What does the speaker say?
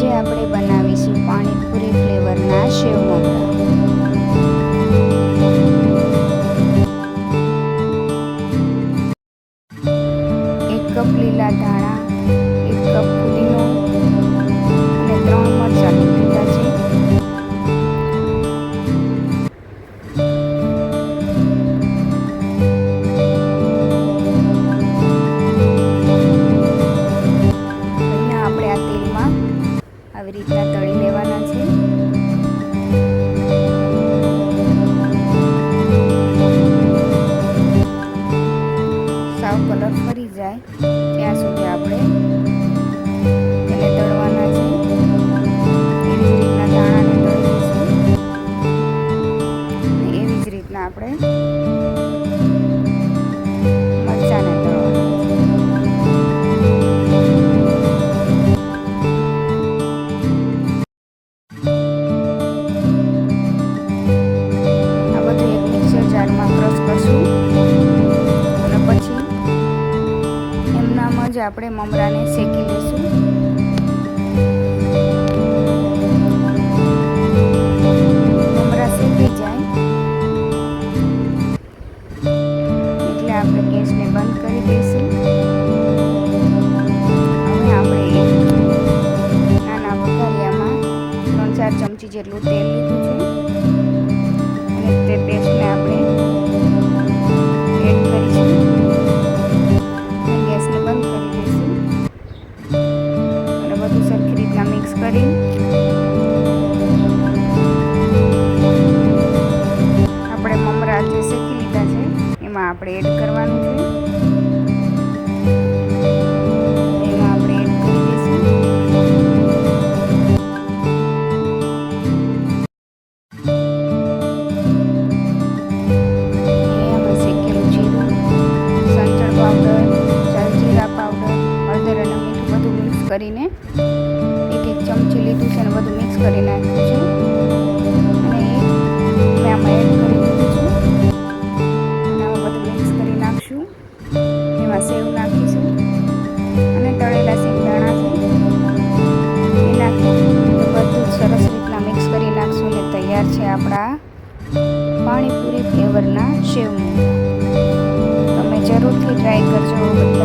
આજે આપણે બનાવીશું પાણીપુરી ફ્લેવરના મમરા એક કપ લીલા ધાણા એક કપ આવી રીતના તળી લેવાના છે. સાવ કલર ફરી જાય ત્યાં સુધી આપણે એને તળવાના છે. એવી જ રીતના દાણાને તળી એવી જ રીતના આપણે એમનામ જ આપણે મમરાને શેકી લઈશું. જેટલું તેલ લીધું છે. અને તે પેસ્ટને શેકી લીધા છે. એમાં આપણે એડ કરવાનું છે. એમાં આપણે એડ કરી દઈશું. શેકેલું જીરું પાવડર જલજીરા પાવડર, હળદર અને મીઠું મિક્સ કરીને એક એક ચમચી લીધું છે અને બધું મિક્સ કરી નાખ્યું છે. આપણા પાણીપુરી ફ્લેવરના સેવ તમે જરૂરથી ટ્રાય કરજો.